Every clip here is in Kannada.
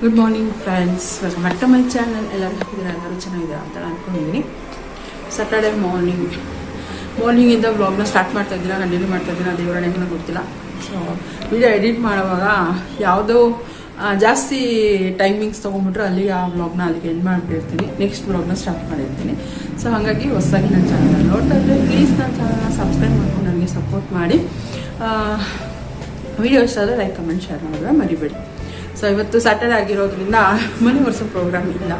Good morning friends welcome back my channel ಎಲ್ಲರೂ ಹಾಕಿದ್ರೆ ಎಲ್ಲರೂ ಚೆನ್ನಾಗಿದೆ ಅಂತ ಅಂದ್ಕೊಂಡಿದ್ದೀನಿ ಸಾಟರ್ಡೆ ಮಾರ್ನಿಂಗ್ ಮಾರ್ನಿಂಗಿಂದ ವ್ಲಾಗ್ನ ಸ್ಟಾರ್ಟ್ ಮಾಡ್ತಾ ಇದ್ದೀರಾ ಕಂಟಿನ್ಯೂ ಮಾಡ್ತಾ ಇದ್ದೀರಾ ದೇವರ ನನಗೆ ಗೊತ್ತಿಲ್ಲ. ಸೊ ವಿಡಿಯೋ ಎಡಿಟ್ ಮಾಡುವಾಗ ಯಾವುದೋ ಜಾಸ್ತಿ ಟೈಮಿಂಗ್ಸ್ ತೊಗೊಂಡ್ಬಿಟ್ರೆ ಅಲ್ಲಿ ಆ ವ್ಲಾಗ್ನ ಅಲ್ಲಿಗೆ ಎಂಡ್ ಮಾಡಿಬಿಟ್ಟಿರ್ತೀನಿ. ನೆಕ್ಸ್ಟ್ ವ್ಲಾಗ್ನ ಸ್ಟಾರ್ಟ್ ಮಾಡಿರ್ತೀನಿ. ಸೊ ಹಾಗಾಗಿ ಹೊಸದಾಗಿ ನನ್ನ ಚಾನಲ್ ನೋಡ್ತಾ ಇದ್ದರೆ ಪ್ಲೀಸ್ ನನ್ನ ಚಾನಲ್ನ ಸಬ್ಸ್ಕ್ರೈಬ್ ಮಾಡ್ಕೊಂಡು ನನಗೆ ಸಪೋರ್ಟ್ ಮಾಡಿ. ವಿಡಿಯೋ ಇಷ್ಟ ಆದರೆ ಲೈಕ್ ಕಮೆಂಟ್ ಶೇರ್ ಮಾಡಿದ್ರೆ ಮರಿಬೇಡಿ. ಸೊ ಇವತ್ತು ಸ್ಯಾಟರ್ಡೆ ಆಗಿರೋದ್ರಿಂದ ಮನೆ ವರ್ಷ ಪ್ರೋಗ್ರಾಮ್ ಇಲ್ಲ.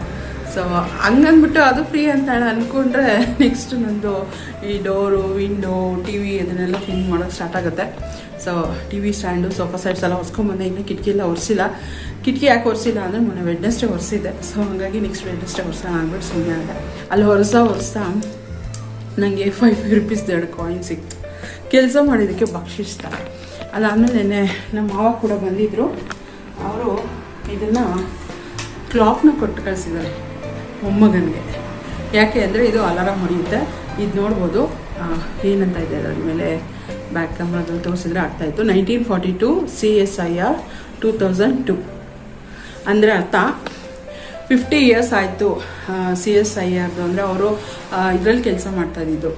ಸೊ ಹಂಗಂದ್ಬಿಟ್ಟು ಅದು ಫ್ರೀ ಅಂತ ಹೇಳಿ ಅಂದ್ಕೊಂಡ್ರೆ ನೆಕ್ಸ್ಟ್ ನಂದು ಈ ಡೋರು ವಿಂಡೋ ಟಿ ವಿ ಅದನ್ನೆಲ್ಲ ಕ್ಲೀನ್ ಮಾಡೋಕ್ಕೆ ಸ್ಟಾರ್ಟ್ ಆಗುತ್ತೆ. So T V stand sofa sets ಎಲ್ಲ ಹೊರ್ಸ್ಕೊಂಬಂದೆ ಇನ್ನೂ ಕಿಟಕಿ ಎಲ್ಲ ಒರೆಸಿಲ್ಲ. ಕಿಟಕಿ ಯಾಕೆ ಒರೆಸಿಲ್ಲ ಅಂದರೆ ಮೊನ್ನೆ ವೆಡ್ನೆಸ್ಡೇ ಒರೆಸಿದ್ದೆ. ಸೊ ಹಾಗಾಗಿ ನೆಕ್ಸ್ಟ್ ವೆಡ್ನೆಸ್ಡೇ ಒರೆಸೋಣ ಅಂದ್ಬಿಟ್ಟು ಸುಮ್ಮನೆ ಆದೆ. ಅಲ್ಲಿ ಹೊರಸ್ತಾ ಹೊರಸ್ತಾ ನನಗೆ ಫೈವ್ ಫೈವ್ ರುಪೀಸ್ದು ಎರಡು ಕಾಯಿನ್ ಸಿಕ್ತು. ಕೆಲಸ ಮಾಡಿದ್ದಕ್ಕೆ ಭಕ್ಷಿಸ್ತಾರೆ ಅದಾದಮೇಲೆ ನಮ್ಮ ಮಾವ ಕೂಡ ಬಂದಿದ್ದರು ಅವರು ಇದನ್ನು ಕ್ಲಾಕ್ನ ಕೊಟ್ಟು ಕಳಿಸಿದ್ದಾರೆ ಮೊಮ್ಮಗನಿಗೆ. ಯಾಕೆ ಅಂದರೆ ಇದು ಅಲಾರಾಮ್ ಹೊಡೆಯುತ್ತೆ. ಇದು ನೋಡ್ಬೋದು. ಏನಂತ ಇದೆ ಅದ್ರ ಮೇಲೆ ಬ್ಯಾಕ್ ಕ್ಯಾಮ್ರಾದಲ್ಲಿ ತೋರಿಸಿದ್ರೆ ಆಗ್ತಾಯಿತ್ತು nineteen forty two C S I R two thousand two ಅಂದರೆ ಅರ್ಥ ಫಿಫ್ಟಿ ಇಯರ್ಸ್ ಆಯಿತು ಸಿ ಎಸ್ ಐ ಆರ್ದು ಅಂದರೆ ಅವರು ಇದರಲ್ಲಿ ಕೆಲಸ ಮಾಡ್ತಾ ಇದ್ದಿದ್ದು.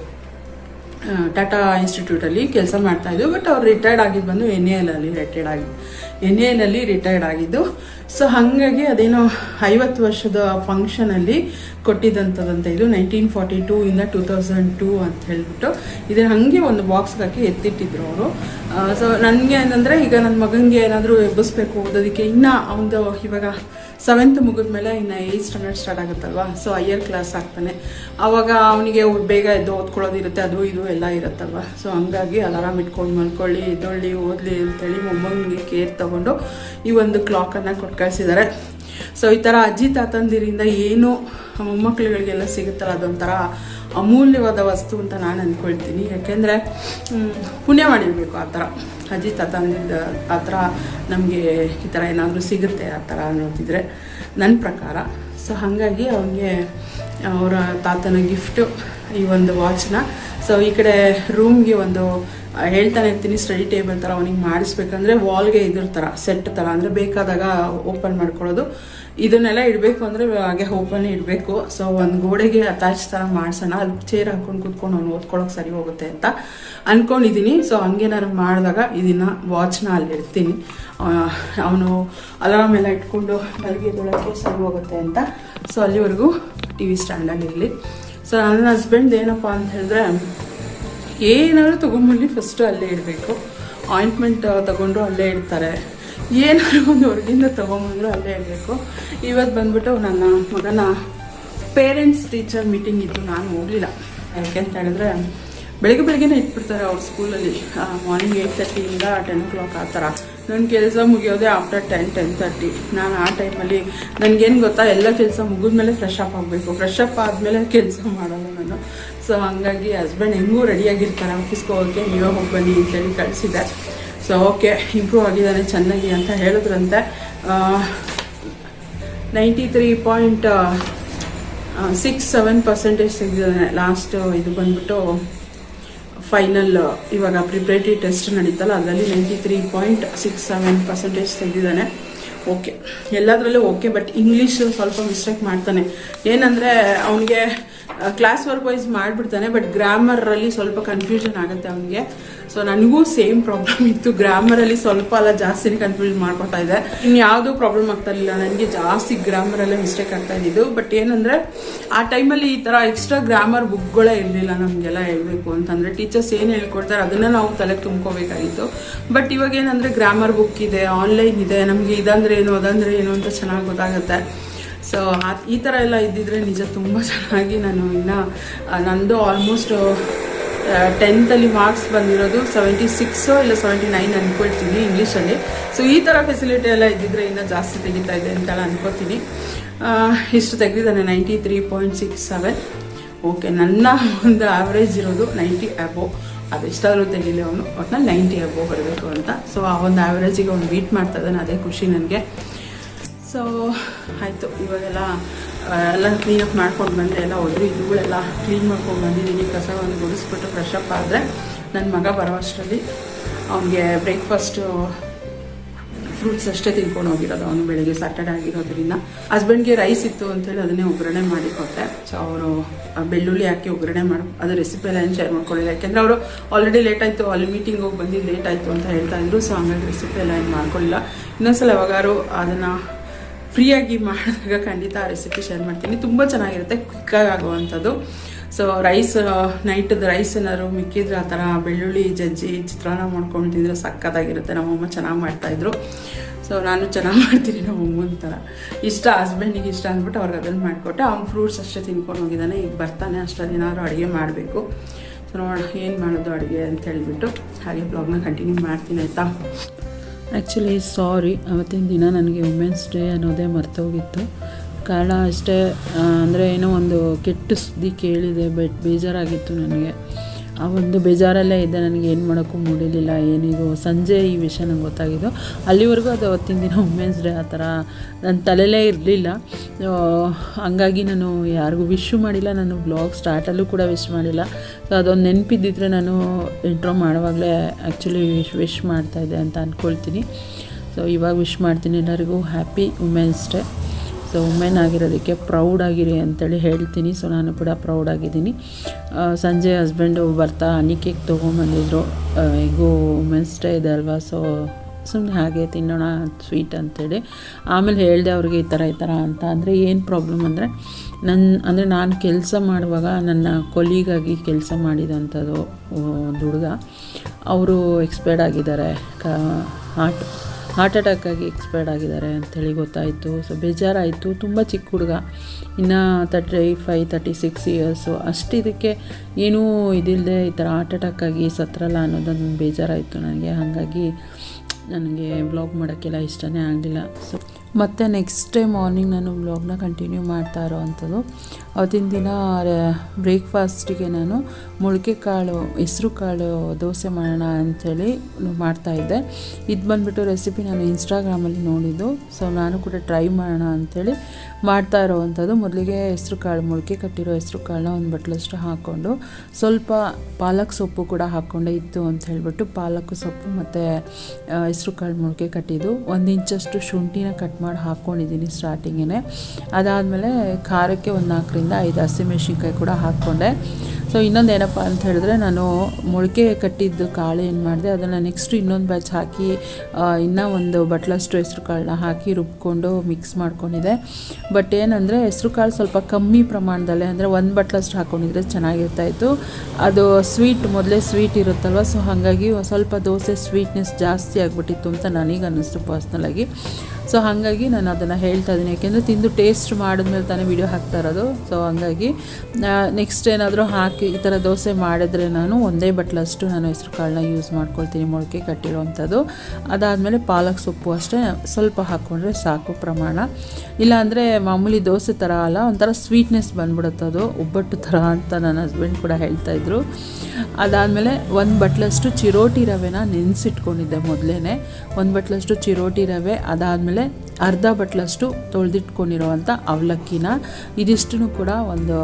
ಆ, ಟಾಟಾ ಇನ್ಸ್ಟಿಟ್ಯೂಟಲ್ಲಿ ಕೆಲಸ ಮಾಡ್ತಾಯಿದ್ದು ಬಟ್ ಅವ್ರು ರಿಟೈರ್ಡ್ ಆಗಿದ್ದು ಬಂದು ಎನ್ ಎ ಎಲ್ ಅಲ್ಲಿ ರಿಟೈರ್ಡ್ ಆಗಿ ಎನ್ ಎ ಎಲ್ ರಿಟೈರ್ಡ್ ಆಗಿದ್ದು ಸೊ ಹಾಗಾಗಿ ಅದೇನೋ ಐವತ್ತು ವರ್ಷದ ಫಂಕ್ಷನಲ್ಲಿ ಕೊಟ್ಟಿದ್ದಂಥದ್ದಂತ ಇದು ನೈನ್ಟೀನ್ ಫಾರ್ಟಿ ಟೂ ಇಂದ ಟೂ ತೌಸಂಡ್ ಟೂ ಅಂತ ಹೇಳ್ಬಿಟ್ಟು ಇದನ್ನು ಹಾಗೆ ಒಂದು ಬಾಕ್ಸ್ಗೆ ಹಾಕಿ ಎತ್ತಿಟ್ಟಿದ್ರು ಅವರು. ಸೊ ನನಗೆ ಏನಂದರೆ ಈಗ ನನ್ನ ಮಗನಿಗೆ ಏನಾದರೂ ಎಬ್ಬಿಸ್ಬೇಕು ಓದೋದಕ್ಕೆ, ಇನ್ನೂ ಅವನದು ಇವಾಗ ಸೆವೆಂತ್ ಮುಗಿದ ಮೇಲೆ ಇನ್ನು ಏಯ್ತ್ ಸ್ಟ್ಯಾಂಡರ್ಡ್ ಸ್ಟಾರ್ಟ್ ಆಗುತ್ತಲ್ವಾ? ಸೊ ಹೈಯರ್ ಕ್ಲಾಸ್ ಆಗ್ತಾನೆ. ಆವಾಗ ಅವನಿಗೆ ಬೇಗ ಎದ್ದು ಓದ್ಕೊಳ್ಳೋದಿರುತ್ತೆ, ಅದು ಇದು ಎಲ್ಲ ಇರುತ್ತಲ್ವ? ಸೊ ಹಂಗಾಗಿ ಅಲಾರಾಮ್ ಇಟ್ಕೊಂಡು ಮಲ್ಕೊಳ್ಳಿ, ಎದ್ದೊಳ್ಳಿ, ಓದಲಿ ಅಂತೇಳಿ ಮೊಮ್ಮಗನಿಗೆ ಕೇರ್ ತಗೊಂಡು ಈ ಒಂದು ಕ್ಲಾಕನ್ನು ಕೊಟ್ಟು ಕಳಿಸಿದ್ದಾರೆ ಸೊ ಈ ಥರ ಅಜ್ಜಿ ತಾತಂದಿರಿಂದ ಏನು ಮೊಮ್ಮಕ್ಕಳುಗಳಿಗೆಲ್ಲ ಸಿಗುತ್ತಲ್ಲ, ಅದೊಂಥರ ಅಮೂಲ್ಯವಾದ ವಸ್ತು ಅಂತ ನಾನು ಅಂದ್ಕೊಳ್ತೀನಿ ಯಾಕೆಂದರೆ ಪುಣ್ಯ ಮಾಡಿರಬೇಕು ಆ ಥರ ಅಜ್ಜಿ ತಾತಂದಿದ್ದ ಆ ಥರ ನಮಗೆ ಈ ಥರ ಏನಾದರೂ ಸಿಗುತ್ತೆ ಆ ಥರ ಅನ್ನೋದಿದ್ರೆ ನನ್ನ ಪ್ರಕಾರ. ಸೊ ಹಾಗಾಗಿ ಅವನಿಗೆ ಅವರ ತಾತನ ಗಿಫ್ಟು ಈ ಒಂದು ವಾಚ್ನ ಸೊ ಈ ಕಡೆ ರೂಮ್ಗೆ ಒಂದು ಹೇಳ್ತಾನೆ ಇರ್ತೀನಿ ಸ್ಟಡಿ ಟೇಬಲ್ ಥರ ಅವನಿಗೆ ಮಾಡಿಸ್ಬೇಕಂದ್ರೆ ವಾಲ್ಗೆ ಇದ್ರ ಥರ ಸೆಟ್ ಥರ ಅಂದರೆ ಬೇಕಾದಾಗ ಓಪನ್ ಮಾಡ್ಕೊಳ್ಳೋದು. ಇದನ್ನೆಲ್ಲ ಇಡಬೇಕು ಅಂದರೆ ಹಾಗೆ ಓಪನ್ ಇಡಬೇಕು. ಸೊ ಒಂದು ಗೋಡೆಗೆ ಅಟ್ಯಾಚ್ ಥರ ಮಾಡಿಸೋಣ, ಅಲ್ಲಿ ಚೇರ್ ಹಾಕೊಂಡು ಕೂತ್ಕೊಂಡು ಅವ್ನು ಓದ್ಕೊಳ್ಳೋಕೆ ಸರಿ ಹೋಗುತ್ತೆ ಅಂತ ಅಂದ್ಕೊಂಡಿದ್ದೀನಿ ಸೊ ಹಂಗೇನಾದ್ರು ಮಾಡಿದಾಗ ಇದನ್ನು ವಾಚ್ನ ಅಲ್ಲಿ ಇಡ್ತೀನಿ. ಅವನು ಅಲಾರಾಮ್ ಎಲ್ಲ ಇಟ್ಕೊಂಡು ಬೆಳಗ್ಗೆ ಬೆಳಗ್ಗೆ ಸರಿ ಹೋಗುತ್ತೆ ಅಂತ. ಸೊ ಅಲ್ಲಿವರೆಗೂ ಟಿ ವಿ ಸ್ಟ್ಯಾಂಡಲ್ಲಿ ಇರಲಿ. ಸೊ ನನ್ನ ಹಸ್ಬೆಂಡ್ ಏನಪ್ಪ ಅಂತ ಹೇಳಿದ್ರೆ ಏನಾದ್ರು ತೊಗೊಂಬಂದು ಫಸ್ಟು ಅಲ್ಲೇ ಇಡಬೇಕು ಆಯಿಂಟ್ಮೆಂಟ್ ತೊಗೊಂಡ್ರು ಅಲ್ಲೇ ಇಡ್ತಾರೆ ಏನಾದ್ರು ಒಂದು ಹೊರಗಿಂದ ತೊಗೊಂಬಂದ್ರು ಅಲ್ಲೇ ಇಡಬೇಕು ಇವತ್ತು ಬಂದ್ಬಿಟ್ಟು ನನ್ನ ಮಗನ ಪೇರೆಂಟ್ಸ್ ಟೀಚರ್ ಮೀಟಿಂಗ್ ಇತ್ತು ನಾನು ಹೋಗಲಿಲ್ಲ. ಯಾಕೆಂತ ಹೇಳಿದ್ರೆ ಬೆಳಗ್ಗೆ ಬೆಳಗ್ಗೆನೇ ಇಟ್ಬಿಡ್ತಾರೆ ಅವ್ರ ಸ್ಕೂಲಲ್ಲಿ. ಮಾರ್ನಿಂಗ್ ಏಯ್ಟ್ ತರ್ಟಿಯಿಂದ ಟೆನ್ ಓ ಕ್ಲಾಕ್ ಆ ಥರ. ನನ್ನ ಕೆಲಸ ಮುಗಿಯೋದೇ ಆಫ್ಟರ್ ಟೆನ್ ಟೆನ್ ತರ್ಟಿ ನಾನು ಆ ಟೈಮಲ್ಲಿ ನನಗೇನು ಗೊತ್ತಾ, ಎಲ್ಲ ಕೆಲಸ ಮುಗಿದ್ಮೇಲೆ ಫ್ರೆಶ್ ಅಪ್ ಆಗಬೇಕು. ಫ್ರೆಶ್ ಅಪ್ ಆದಮೇಲೆ ಕೆಲಸ ಮಾಡೋಲ್ಲ ನಾನು. ಸೊ ಹಂಗಾಗಿ ಹಸ್ಬೆಂಡ್ ಹೆಂಗೂ ರೆಡಿಯಾಗಿರ್ತಾರೆ ಆಫೀಸ್ಗೆ ಹೋಗೋಕ್ಕೆ ನೀವೇ ಹೋಗಿ ಬನ್ನಿ ಅಂತೇಳಿ ಕಳಿಸಿದ್ದೆ ಸೊ ಓಕೆ ಇಂಪ್ರೂವ್ ಆಗಿದ್ದಾನೆ, ಚೆನ್ನಾಗಿ ಅಂತ ಹೇಳಿದ್ರಂತೆ. Ninety three point six seven percentage ತೆಗೆದಿದ್ದಾನೆ. Last ಇದು ಬಂದ್ಬಿಟ್ಟು ಫೈನಲ್ ಇವಾಗ ಪ್ರಿಪ್ರೇಟರಿ ಟೆಸ್ಟ್ ನಡೀತಲ್ಲ, ಅದರಲ್ಲಿ ninety three point six seven percentage ತೆಗೆದಿದ್ದಾನೆ. Okay ಎಲ್ಲದರಲ್ಲೂ ಓಕೆ ಬಟ್ ಇಂಗ್ಲೀಷ್ ಸ್ವಲ್ಪ ಮಿಸ್ಟೇಕ್ ಮಾಡ್ತಾನೆ. ಏನಂದರೆ, ಅವನಿಗೆ ಕ್ಲಾಸ್ ವರ್ಕ್ ವೈಸ್ ಮಾಡಿಬಿಡ್ತಾನೆ ಬಟ್ ಗ್ರಾಮರಲ್ಲಿ ಸ್ವಲ್ಪ ಕನ್ಫ್ಯೂಷನ್ ಆಗುತ್ತೆ ಅವನಿಗೆ. ಸೊ ನನಗೂ ಸೇಮ್ ಪ್ರಾಬ್ಲಮ್ ಇತ್ತು. ಗ್ರಾಮರಲ್ಲಿ ಸ್ವಲ್ಪ ಅಲ್ಲ ಜಾಸ್ತಿನೇ ಕನ್ಫ್ಯೂಸ್ ಮಾಡ್ಕೊತಾ ಇದೆ. ಇನ್ನು ಯಾವುದೂ ಪ್ರಾಬ್ಲಮ್ ಆಗ್ತಾ ಇರಲಿಲ್ಲ. ನನಗೆ ಜಾಸ್ತಿ ಗ್ರಾಮರಲ್ಲೇ ಮಿಸ್ಟೇಕ್ ಆಗ್ತಾ ಇದ್ದಿದ್ದು. ಬಟ್ ಏನಂದರೆ, ಆ ಟೈಮಲ್ಲಿ ಈ ಥರ ಎಕ್ಸ್ಟ್ರಾ ಗ್ರಾಮರ್ ಬುಕ್ಗಳೇ ಇರಲಿಲ್ಲ ನಮಗೆಲ್ಲ ಹೇಳಬೇಕು ಅಂತಂದರೆ ಟೀಚರ್ಸ್ ಏನು ಹೇಳ್ಕೊಡ್ತಾರೆ, ಅದನ್ನು ನಾವು ತಲೆಗೆ ತುಂಬ್ಕೋಬೇಕಾಗಿತ್ತು. ಬಟ್ ಇವಾಗ ಏನಂದರೆ ಗ್ರಾಮರ್ ಬುಕ್ ಇದೆ ಆನ್ಲೈನ್ ಇದೆ, ನಮಗೆ ಇದಂದ್ರೆ ಏನು, ಅದಂದರೆ ಏನು ಅಂತ ಚೆನ್ನಾಗಿ ಗೊತ್ತಾಗುತ್ತೆ. ಸೊ ಈ ಥರ ಎಲ್ಲ ಇದ್ದಿದ್ರೆ ನಿಜ ತುಂಬ ಚೆನ್ನಾಗಿ ನಾನು ಇನ್ನು ನಂದು ಆಲ್ಮೋಸ್ಟ್ ಟೆಂತಲ್ಲಿ ಮಾರ್ಕ್ಸ್ ಬಂದಿರೋದು ಸೆವೆಂಟಿ ಸಿಕ್ಸು ಇಲ್ಲ ಸೆವೆಂಟಿ ನೈನ್ ಅಂದ್ಕೊಳ್ತೀನಿ ಇಂಗ್ಲೀಷಲ್ಲಿ ಸೊ ಈ ಥರ ಫೆಸಿಲಿಟಿ ಎಲ್ಲ ಇದ್ದಿದ್ರೆ ಇನ್ನೂ ಜಾಸ್ತಿ ತೆಗಿತಾ ಇದೆ ಅಂತೆಲ್ಲ ಅಂದ್ಕೋತೀನಿ ಇಷ್ಟು ತೆಗೆದಿದ್ದಾನೆ ninety three point six seven okay ನನ್ನ ಒಂದು ಆವ್ರೇಜ್ ಇರೋದು ನೈಂಟಿ ಅಬೋ ಅದೆಷ್ಟಾದರೂ ತೆಗೀಲಿ ಅವನು. ಒಟ್ನಲ್ಲಿ ನೈಂಟಿ ಅಬೋ ಬರಬೇಕು ಅಂತ. ಸೊ ಆ ಒಂದು ಆವ್ರೇಜಿಗೆ ಅವ್ನು ಬೀಟ್ ಮಾಡ್ತಾ ಇದ್ದಾನೆ, ಅದೇ ಖುಷಿ ನನಗೆ. ಸೊ ಆಯಿತು, ಇವಾಗೆಲ್ಲ ಎಲ್ಲ ಕ್ಲೀನಪ್ ಮಾಡ್ಕೊಂಡು ಬಂದೆ ಎಲ್ಲ ಒದ್ರು ಇದುಗಳೆಲ್ಲ ಕ್ಲೀನ್ ಮಾಡ್ಕೊಂಡು ಬಂದಿದ್ದೀನಿ. ಕಸವನ್ನು ಗುಡಿಸ್ಬಿಟ್ಟು ಅಪ್ ಆದರೆ ನನ್ನ ಮಗ ಬರೋ ಅಷ್ಟರಲ್ಲಿ ಅವನಿಗೆ ಬ್ರೇಕ್ಫಾಸ್ಟು ಫ್ರೂಟ್ಸ್ ಅಷ್ಟೇ ತಿನ್ಕೊಂಡು ಹೋಗಿರೋದು. ಅವನು ಬೆಳಿಗ್ಗೆ ಸ್ಯಾಟರ್ಡೆ ಆಗಿರೋದ್ರಿಂದ. ಹಸ್ಬೆಂಡ್ಗೆ ರೈಸ್ ಇತ್ತು ಅಂತೇಳಿ ಅದನ್ನೇ ಒಗ್ಗರಣೆ ಮಾಡಿ ಕೊಟ್ಟೆ. ಸೊ ಅವರು ಬೆಳ್ಳುಳ್ಳಿ ಹಾಕಿ ಒಗ್ಗರಣೆ ಮಾಡಿ, ಅದು ರೆಸಿಪಿ ಎಲ್ಲ ಏನು ಶೇರ್ ಮಾಡ್ಕೊಳ್ಳಿಲ್ಲ ಯಾಕೆಂದರೆ ಅವರು ಆಲ್ರೆಡಿ ಲೇಟ್ ಆಯಿತು, ಅಲ್ಲಿ ಮೀಟಿಂಗ್ ಹೋಗಿ ಬಂದು ಲೇಟ್ ಆಯಿತು ಅಂತ ಹೇಳ್ತಾ ಇದ್ರು. ಸೊ ಹಂಗಾಗಿ ರೆಸಿಪಿ ಎಲ್ಲ ಏನು ಮಾಡ್ಕೊಳ್ಳಿಲ್ಲ ಇನ್ನೊಂದ್ಸಲ ಯಾವಾಗಾರು ಅದನ್ನು ಫ್ರೀಯಾಗಿ ಮಾಡಿದಾಗ ಖಂಡಿತ ಆ ರೆಸಿಪಿ ಶೇರ್ ಮಾಡ್ತೀನಿ. ತುಂಬ ಚೆನ್ನಾಗಿರುತ್ತೆ ಕ್ವಿಕ್ಕಾಗಿ ಆಗುವಂಥದ್ದು. ಸೊ ರೈಸ್ ನೈಟದ ರೈಸ್ ಏನಾದ್ರು ಮಿಕ್ಕಿದ್ರೆ ಆ ಥರ ಬೆಳ್ಳುಳ್ಳಿ, ಜಜ್ಜಿ, ಚಿತ್ರಾನ್ನ ಮಾಡ್ಕೊಂಡು ತಿಂದರೆ ಸಕ್ಕತ್ತಾಗಿರುತ್ತೆ ನಮ್ಮಮ್ಮ ಚೆನ್ನಾಗಿ ಮಾಡ್ತಾಯಿದ್ರು. ಸೊ ನಾನು ಚೆನ್ನಾಗಿ ಮಾಡ್ತೀನಿ ನಮ್ಮಮ್ಮನ ಥರ ಇಷ್ಟ ಹಸ್ಬೆಂಡಿಗೆ ಇಷ್ಟ ಅಂದ್ಬಿಟ್ಟು ಅವ್ರಿಗೆ ಅದನ್ನು ಮಾಡಿಕೊಟ್ಟೆ. ಅವ್ನು ಫ್ರೂಟ್ಸ್ ಅಷ್ಟೇ ತಿನ್ಕೊಂಡು ಹೋಗಿದ್ದಾನೆ. ಈಗ ಬರ್ತಾನೆ ಅಷ್ಟರಲ್ಲಿ ಏನಾದ್ರು ಅಡುಗೆ ಮಾಡಬೇಕು. ಸೊ ನೋಡೋಣ ಏನು ಮಾಡೋದು ಅಡುಗೆ ಅಂತ ಹೇಳಿಬಿಟ್ಟು ಹಾಗೆ ಬ್ಲಾಗ್ನ ಕಂಟಿನ್ಯೂ ಮಾಡ್ತೀನಿ ಆಯಿತಾ? ಆ್ಯಕ್ಚುಲಿ ಸಾರಿ ಅವತ್ತಿನ ದಿನ ನನಗೆ ವುಮೆನ್ಸ್ ಡೇ ಅನ್ನೋದೇ ಮರ್ತೋಗಿತ್ತು. ಕಾರಣ ಅಷ್ಟೇ ಅಂದರೆ ಏನೋ ಒಂದು ಕೆಟ್ಟ ಸುದ್ದಿ ಕೇಳಿದೆ ಬಟ್ ಬೇಜಾರಾಗಿತ್ತು ನನಗೆ. ಆ ಒಂದು ಬೇಜಾರಲ್ಲೇ ಇದ್ದೆ, ನನಗೆ ಏನು ಮಾಡೋಕ್ಕೂ ಮೂಡಿಲಿಲ್ಲ, ಏನಿದು. ಸಂಜೆ ಈ ವಿಷಯ ನಂಗೆ ಗೊತ್ತಾಗಿದ್ದು. ಅಲ್ಲಿವರೆಗೂ ಅದು ಅವತ್ತಿನ ದಿನ ವುಮೆನ್ಸ್ ಡೇ ಆ ಥರ ನನ್ನ ತಲೆಯಲ್ಲೇ ಇರಲಿಲ್ಲ. ಹಂಗಾಗಿ ನಾನು ಯಾರಿಗೂ ವಿಶ್ ಮಾಡಿಲ್ಲ, ನಾನು ಬ್ಲಾಗ್ ಸ್ಟಾರ್ಟಲ್ಲೂ ಕೂಡ ವಿಶ್ ಮಾಡಿಲ್ಲ. ಸೊ ಅದೊಂದು ನೆನಪಿದ್ದಿದ್ರೆ ನಾನು ಇಂಟ್ರೋ ಮಾಡುವಾಗಲೇ ಆ್ಯಕ್ಚುಲಿ ವಿಶ್ ವಿಶ್ ಮಾಡ್ತಾಯಿದ್ದೆ ಅಂತ ಅಂದ್ಕೊಳ್ತೀನಿ ಸೊ ಇವಾಗ ವಿಶ್ ಮಾಡ್ತೀನಿ ಎಲ್ಲರಿಗೂ happy women's day so women ಆಗಿರೋದಕ್ಕೆ proud ಆಗಿರಿ ಅಂತೇಳಿ ಹೇಳ್ತೀನಿ. ಸೊ ನಾನು ಕೂಡ ಪ್ರೌಡ್ ಆಗಿದ್ದೀನಿ. ಸಂಜೆ ಹಸ್ಬೆಂಡು ಬರ್ತಾ ಅನಿಕೆಗೆ ಕೇಕ್ ತೊಗೊಂಬಂದಿದ್ರು ಹೇಗೂ ವುಮೆನ್ಸ್ ಡೇ ಇದೆ ಅಲ್ವಾ? ಸೊ ಸುಮ್ಮನೆ ಹಾಗೆ ತಿನ್ನೋಣ ಸ್ವೀಟ್ ಅಂತೇಳಿ. ಆಮೇಲೆ ಹೇಳಿದೆ ಅವ್ರಿಗೆ ಈ ಥರ ಈ ಥರ ಅಂತ. ಅಂದರೆ ಏನು ಪ್ರಾಬ್ಲಮ್ ಅಂದರೆ ನನ್ನ ಅಂದರೆ ನಾನು ಕೆಲಸ ಮಾಡುವಾಗ ನನ್ನ ಕೊಲೀಗಾಗಿ ಕೆಲಸ ಮಾಡಿದಂಥದ್ದು ಒಂದು ಹುಡುಗ. ಅವರು ಎಕ್ಸ್ಪೈರ್ಡ್ ಆಗಿದ್ದಾರೆ. ಕ ಹಾರ್ಟ್ ಹಾರ್ಟ್ ಅಟ್ಯಾಕಾಗಿ ಎಕ್ಸ್ಪೈರ್ಡ್ ಆಗಿದ್ದಾರೆ ಅಂಥೇಳಿ ಗೊತ್ತಾಯಿತು. ಸೊ ಬೇಜಾರಾಯಿತು. ತುಂಬ ಚಿಕ್ಕ ಹುಡುಗ. ಇನ್ನು thirty five thirty six years ಅಷ್ಟು ಇದಕ್ಕೆ ಏನೂ ಇದಿಲ್ಲದೆ ಈ ಥರ ಹಾರ್ಟ್ ಅಟ್ಯಾಕ್ ಆಗಿ ಸತ್ರಲ್ಲ ಅನ್ನೋದೊಂದು ಬೇಜಾರಾಯಿತು ನನಗೆ. ಹಾಗಾಗಿ ನನಗೆ ಬ್ಲಾಗ್ ಮಾಡೋಕ್ಕೆಲ್ಲ ಇಷ್ಟನೇ ಆಗಲಿಲ್ಲ. ಸೊ ಮತ್ತು ನೆಕ್ಸ್ಟ್ ಡೇ ಮಾರ್ನಿಂಗ್ ನಾನು ಬ್ಲಾಗ್ನ ಕಂಟಿನ್ಯೂ ಮಾಡ್ತಾ ಇರೋವಂಥದ್ದು. ಅವತ್ತಿನ ದಿನ ಬ್ರೇಕ್ಫಾಸ್ಟಿಗೆ ನಾನು ಮೊಳಕೆ ಕಾಳು, ಹೆಸ್ರು ಕಾಳು ದೋಸೆ ಮಾಡೋಣ ಅಂಥೇಳಿ ಮಾಡ್ತಾಯಿದ್ದೆ ಇದು ಬಂದುಬಿಟ್ಟು ರೆಸಿಪಿ ನಾನು ಇನ್ಸ್ಟಾಗ್ರಾಮಲ್ಲಿ ನೋಡಿದ್ದು. ಸೊ ನಾನು ಕೂಡ ಟ್ರೈ ಮಾಡೋಣ ಅಂಥೇಳಿ ಮಾಡ್ತಾ ಇರೋವಂಥದ್ದು. ಮೊದಲಿಗೆ ಹೆಸ್ರು ಕಾಳು, ಮೊಳಕೆ ಕಟ್ಟಿರೋ ಹೆಸ್ರು ಕಾಳನ್ನ ಒಂದು ಬಟ್ಲಷ್ಟು ಹಾಕ್ಕೊಂಡು, ಸ್ವಲ್ಪ ಪಾಲಕ್ ಸೊಪ್ಪು ಕೂಡ ಹಾಕ್ಕೊಂಡೆ, ಇತ್ತು ಅಂತ ಹೇಳ್ಬಿಟ್ಟು ಪಾಲಕ್ ಸೊಪ್ಪು ಮತ್ತು ಹೆಸ್ರು ಕಾಳು, ಮೊಳಕೆ ಕಟ್ಟಿದ್ದು. ಒಂದು ಇಂಚಷ್ಟು ಶುಂಠಿನ ಕಟ್ ಮಾಡಿ ಹಾಕ್ಕೊಂಡಿದ್ದೀನಿ ಸ್ಟಾರ್ಟಿಂಗೇ ಅದಾದಮೇಲೆ ಖಾರಕ್ಕೆ ಒಂದು ನಾಲ್ಕರಿಂದ ಐದು ಹಸಿಮೆಣ್ಸಿನ್ಕಾಯಿ ಕೂಡ ಹಾಕ್ಕೊಂಡೆ. ಸೊ ಇನ್ನೊಂದು ಏನಪ್ಪ ಅಂತ ಹೇಳಿದ್ರೆ ನಾನು ಮೊಳಕೆ ಕಟ್ಟಿದ್ದು ಕಾಳು ಏನು ಮಾಡಿದೆ, ಅದನ್ನು ನೆಕ್ಸ್ಟ್ ಇನ್ನೊಂದು ಬ್ಯಾಚ್ ಹಾಕಿ ಇನ್ನೂ ಒಂದು ಬಟ್ಲಷ್ಟು ಹೆಸ್ರು ಕಾಳನ್ನ ಹಾಕಿ ರುಬ್ಕೊಂಡು ಮಿಕ್ಸ್ ಮಾಡ್ಕೊಂಡಿದ್ದೆ. ಬಟ್ ಏನಂದರೆ ಹೆಸ್ರು ಕಾಳು ಸ್ವಲ್ಪ ಕಮ್ಮಿ ಪ್ರಮಾಣದಲ್ಲೇ, ಅಂದರೆ ಒಂದು ಬಟ್ಲಷ್ಟು ಹಾಕ್ಕೊಂಡಿದ್ರೆ ಚೆನ್ನಾಗಿರ್ತಾಯಿತ್ತು. ಅದು ಸ್ವೀಟ್ ಮೊದಲೇ ಸ್ವೀಟ್ ಇರುತ್ತಲ್ವ ಸೊ ಹಾಗಾಗಿ ಸ್ವಲ್ಪ ದೋಸೆ ಸ್ವೀಟ್ನೆಸ್ ಜಾಸ್ತಿ ಆಗಿಬಿಟ್ಟಿತ್ತು ಅಂತ ನನಗೆ ಅನ್ನಿಸ್ತು ಪರ್ಸ್ನಲಾಗಿ ಸೊ ಹಾಗಾಗಿ ನಾನು ಅದನ್ನು ಹೇಳ್ತಾ ಇದ್ದೀನಿ. ಯಾಕೆಂದರೆ ತಿಂದು ಟೇಸ್ಟ್ ಮಾಡಿದ್ಮೇಲೆ ತಾನೇ ವಿಡಿಯೋ ಹಾಕ್ತಾ ಇರೋದು. ಸೊ ಹಾಗಾಗಿ ನೆಕ್ಸ್ಟ್ ಏನಾದರೂ ಹಾಕಿ ಈ ಥರ ದೋಸೆ ಮಾಡಿದ್ರೆ ನಾನು ಒಂದೇ ಬಟ್ಲಷ್ಟು ನಾನು ಹೆಸ್ರು ಕಾಳನ್ನ ಯೂಸ್ ಮಾಡ್ಕೊಳ್ತೀನಿ, ಮೊಳಕೆ ಕಟ್ಟಿರೋವಂಥದ್ದು ಅದಾದಮೇಲೆ ಪಾಲಕ್ ಸೊಪ್ಪು ಅಷ್ಟೇ, ಸ್ವಲ್ಪ ಹಾಕ್ಕೊಂಡ್ರೆ ಸಾಕು ಪ್ರಮಾಣ. ಇಲ್ಲಾಂದರೆ ಮಾಮೂಲಿ ದೋಸೆ ಥರ ಅಲ್ಲ, ಒಂಥರ ಸ್ವೀಟ್ನೆಸ್ ಬಂದ್ಬಿಡುತ್ತೆ ಅದು, ಒಬ್ಬಟ್ಟು ಥರ ಅಂತ ನನ್ನ ಹಸ್ಬೆಂಡ್ ಕೂಡ ಹೇಳ್ತಾಯಿದ್ರು ಅದಾದಮೇಲೆ ಒಂದು ಬಟ್ಲಷ್ಟು ಚಿರೋಟಿ ರವೆನ ನೆನೆಸಿಟ್ಕೊಂಡಿದ್ದೆ ಮೊದಲೇ ಒಂದು ಬಟ್ಲಷ್ಟು ಚಿರೋಟಿ ರವೆ, ಅದಾದಮೇಲೆ ಅರ್ಧ ಬಟ್ಲಷ್ಟು ತೊಳೆದಿಟ್ಕೊಂಡಿರೋವಂಥ ಅವಲಕ್ಕಿನ. ಇದಿಷ್ಟನ್ನು ಕೂಡ ಒಂದು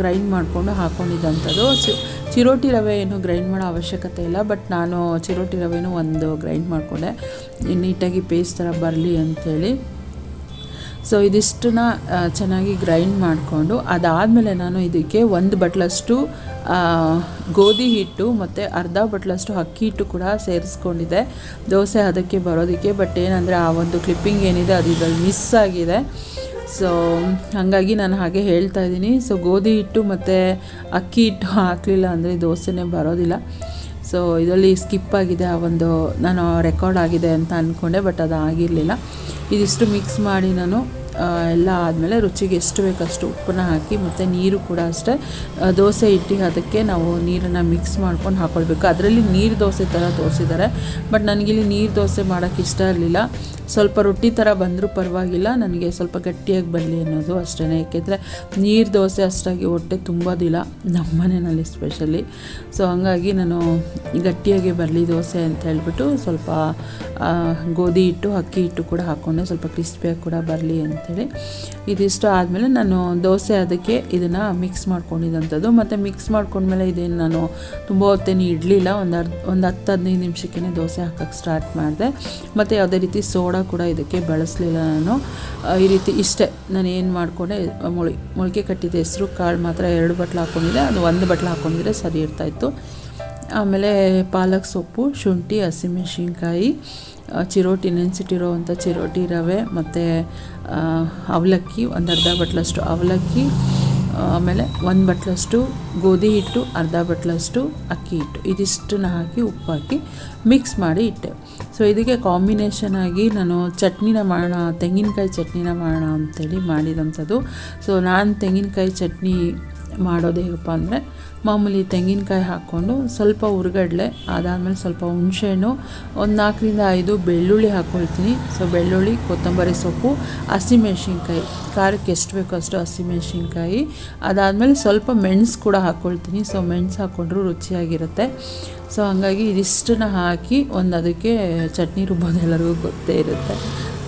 ಗ್ರೈಂಡ್ ಮಾಡಿಕೊಂಡು ಹಾಕ್ಕೊಂಡಿದ್ದಂಥದ್ದು ಚಿ ಚಿರೋಟಿ ರವೆ ಏನು ಗ್ರೈಂಡ್ ಮಾಡೋ ಅವಶ್ಯಕತೆ ಇಲ್ಲ ಬಟ್ ನಾನು ಚಿರೋಟಿ ರವೆನೂ ಒಂದು ಗ್ರೈಂಡ್ ಮಾಡಿಕೊಂಡೆ. ನೀಟಾಗಿ ಪೇಸ್ಟ್ ಥರ ಬರಲಿ ಅಂಥೇಳಿ. ಸೊ ಇದಿಷ್ಟನ್ನ ಚೆನ್ನಾಗಿ ಗ್ರೈಂಡ್ ಮಾಡಿಕೊಂಡು, ಅದಾದಮೇಲೆ ನಾನು ಇದಕ್ಕೆ ಒಂದು ಬಟ್ಲಷ್ಟು ಗೋಧಿ ಹಿಟ್ಟು ಮತ್ತು ಅರ್ಧ ಬಟ್ಲಷ್ಟು ಅಕ್ಕಿ ಹಿಟ್ಟು ಕೂಡ ಸೇರಿಸ್ಕೊಂಡಿದ್ದೆ. ದೋಸೆ ಅದಕ್ಕೆ ಬರೋದಕ್ಕೆ ಬಟ್ ಏನಂದರೆ ಆ ಒಂದು ಕ್ಲಿಪ್ಪಿಂಗ್ ಏನಿದೆ, ಅದು ಇದರಲ್ಲಿ ಮಿಸ್ ಆಗಿದೆ. ಸೊ ಹಾಗಾಗಿ ನಾನು ಹಾಗೆ ಹೇಳ್ತಾ ಇದ್ದೀನಿ. ಸೊ ಗೋಧಿ ಹಿಟ್ಟು ಮತ್ತು ಅಕ್ಕಿ ಹಿಟ್ಟು ಹಾಕಲಿಲ್ಲ ಅಂದರೆ ದೋಸೆನೇ ಬರೋದಿಲ್ಲ. ಸೊ ಇದರಲ್ಲಿ ಸ್ಕಿಪ್ ಆಗಿದೆ ಆ ಒಂದು ನಾನು ರೆಕಾರ್ಡ್ ಆಗಿದೆ ಅಂತ ಅಂದ್ಕೊಂಡೆ ಬಟ್ ಅದು ಆಗಿರಲಿಲ್ಲ ಇದಿಷ್ಟು ಮಿಕ್ಸ್ ಮಾಡಿ ನಾನು ಎಲ್ಲ ಆದಮೇಲೆ ರುಚಿಗೆ ಎಷ್ಟು ಬೇಕಷ್ಟು ಉಪ್ಪನ್ನ ಹಾಕಿ ಮತ್ತು ನೀರು ಕೂಡ ಅಷ್ಟೇ. ದೋಸೆ ಹಿಟ್ಟಿಗೆ ಅದಕ್ಕೆ ನಾವು ನೀರನ್ನು ಮಿಕ್ಸ್ ಮಾಡ್ಕೊಂಡು ಹಾಕ್ಕೊಳ್ಬೇಕು ಅದರಲ್ಲಿ ನೀರು ದೋಸೆ ಥರ ತೋರಿಸಿದ್ದಾರೆ ಬಟ್ ನನಗಿಲ್ಲಿ ನೀರು ದೋಸೆ ಮಾಡೋಕ್ಕೆ ಇಷ್ಟ ಇರಲಿಲ್ಲ. ಸ್ವಲ್ಪ ರೊಟ್ಟಿ ಥರ ಬಂದರೂ ಪರವಾಗಿಲ್ಲ. ನನಗೆ ಸ್ವಲ್ಪ ಗಟ್ಟಿಯಾಗಿ ಬರಲಿ ಅನ್ನೋದು ಅಷ್ಟೇ ಏಕೆಂದರೆ ನೀರು ದೋಸೆ ಅಷ್ಟಾಗಿ ಹೊಟ್ಟೆ ತುಂಬೋದಿಲ್ಲ ನಮ್ಮ ಮನೆಯಲ್ಲಿ ಸ್ಪೆಷಲಿ ಸೊ ಹಂಗಾಗಿ ನಾನು ಗಟ್ಟಿಯಾಗಿ ಬರಲಿ ದೋಸೆ ಅಂತ ಹೇಳ್ಬಿಟ್ಟು ಸ್ವಲ್ಪ ಗೋಧಿ ಹಿಟ್ಟು, ಅಕ್ಕಿ ಹಿಟ್ಟು ಕೂಡ ಹಾಕ್ಕೊಂಡೆ ಸ್ವಲ್ಪ ಕ್ರಿಸ್ಪಿಯಾಗಿ ಕೂಡ ಬರಲಿ ಅಂತ ಅಂತೇಳಿ ಇದಿಷ್ಟು ಆದಮೇಲೆ ನಾನು ದೋಸೆ ಅದಕ್ಕೆ ಇದನ್ನು ಮಿಕ್ಸ್ ಮಾಡ್ಕೊಂಡಿದ್ದಂಥದ್ದು ಮತ್ತು ಮಿಕ್ಸ್ ಮಾಡ್ಕೊಂಡ್ಮೇಲೆ ಇದೇನು ನಾನು ತುಂಬ ಹೊತ್ತೇನು ಇಡಲಿಲ್ಲ. ಒಂದು ಅರ್ಧ, ಒಂದು ಹತ್ತು ಹದಿನೈದು ನಿಮಿಷಕ್ಕೆ ದೋಸೆ ಹಾಕೋಕ್ಕೆ ಸ್ಟಾರ್ಟ್ ಮಾಡಿದೆ. ಮತ್ತು ಯಾವುದೇ ರೀತಿ ಸೋಡಾ ಕೂಡ ಇದಕ್ಕೆ ಬಳಸಲಿಲ್ಲ ನಾನು. ಈ ರೀತಿ ಇಷ್ಟೇ ನಾನು ಏನು ಮಾಡಿಕೊಂಡೆ, ಮೊಳಿ, ಮೊಳಕೆ ಕಟ್ಟಿದ ಹೆಸರು ಕಾಳು ಮಾತ್ರ ಎರಡು ಬಟ್ಲು ಹಾಕ್ಕೊಂಡಿದ್ದೆ ಅದು ಒಂದು ಬಟ್ಲು ಹಾಕ್ಕೊಂಡಿದ್ರೆ ಸರಿ ಇರ್ತಾಯಿತ್ತು ಆಮೇಲೆ ಪಾಲಕ್ ಸೊಪ್ಪು, ಶುಂಠಿ, ಹಸಿಮೆಣ್ಸಿನ್ಕಾಯಿ ಚಿರೋಟಿ, ನೆನೆಸಿಟ್ಟಿರೋವಂಥ ಚಿರೋಟಿ ರವೆ ಮತ್ತು ಅವಲಕ್ಕಿ, ಒಂದು ಅರ್ಧ ಬಟ್ಲಷ್ಟು ಅವಲಕ್ಕಿ, ಆಮೇಲೆ ಒಂದು ಬಟ್ಲಷ್ಟು ಗೋಧಿ ಹಿಟ್ಟು, ಅರ್ಧ ಬಟ್ಲಷ್ಟು ಅಕ್ಕಿ ಹಿಟ್ಟು. ಇದಿಷ್ಟನ್ನ ಹಾಕಿ ಉಪ್ಪು ಹಾಕಿ ಮಿಕ್ಸ್ ಮಾಡಿ ಇಟ್ಟೆ. ಸೊ ಇದಕ್ಕೆ ಕಾಂಬಿನೇಷನ್ ಆಗಿ ನಾನು ಚಟ್ನಿನ ಮಾಡೋಣ, ತೆಂಗಿನಕಾಯಿ ಚಟ್ನಿನ ಮಾಡೋಣ ಅಂಥೇಳಿ ಮಾಡಿದಂಥದ್ದು. ಸೊ ನಾನು ತೆಂಗಿನಕಾಯಿ ಚಟ್ನಿ ಮಾಡೋದು ಹೇಗಪ್ಪ ಅಂದರೆ ಮಾಮೂಲಿ ತೆಂಗಿನಕಾಯಿ ಹಾಕ್ಕೊಂಡು ಸ್ವಲ್ಪ ಹುರ್ಗಡ್ಲೆ ಅದಾದಮೇಲೆ ಸ್ವಲ್ಪ ಹುಣಸೆಹಣ್ಣು, ಒಂದು ನಾಲ್ಕರಿಂದ ಐದು ಬೆಳ್ಳುಳ್ಳಿ ಹಾಕ್ಕೊಳ್ತೀನಿ ಸೊ ಬೆಳ್ಳುಳ್ಳಿ, ಕೊತ್ತಂಬರಿ ಸೊಪ್ಪು, ಹಸಿಮೆಣ್ಸಿನ್ಕಾಯಿ. ಖಾರಕ್ಕೆ ಎಷ್ಟು ಬೇಕೋ ಅಷ್ಟು ಹಸಿಮೆಣ್ಸಿನ್ಕಾಯಿ. ಅದಾದಮೇಲೆ ಸ್ವಲ್ಪ ಮೆಣಸು ಕೂಡ ಹಾಕ್ಕೊಳ್ತೀನಿ ಸೊ ಮೆಣಸು ಹಾಕ್ಕೊಂಡ್ರೂ ರುಚಿಯಾಗಿರುತ್ತೆ. ಸೊ ಹಾಗಾಗಿ ಇದಿಷ್ಟನ್ನ ಹಾಕಿ ಒಂದು ಅದಕ್ಕೆ ಚಟ್ನಿ ರುಬ್ಬೋದು ಎಲ್ಲರಿಗೂ ಗೊತ್ತೇ ಇರುತ್ತೆ.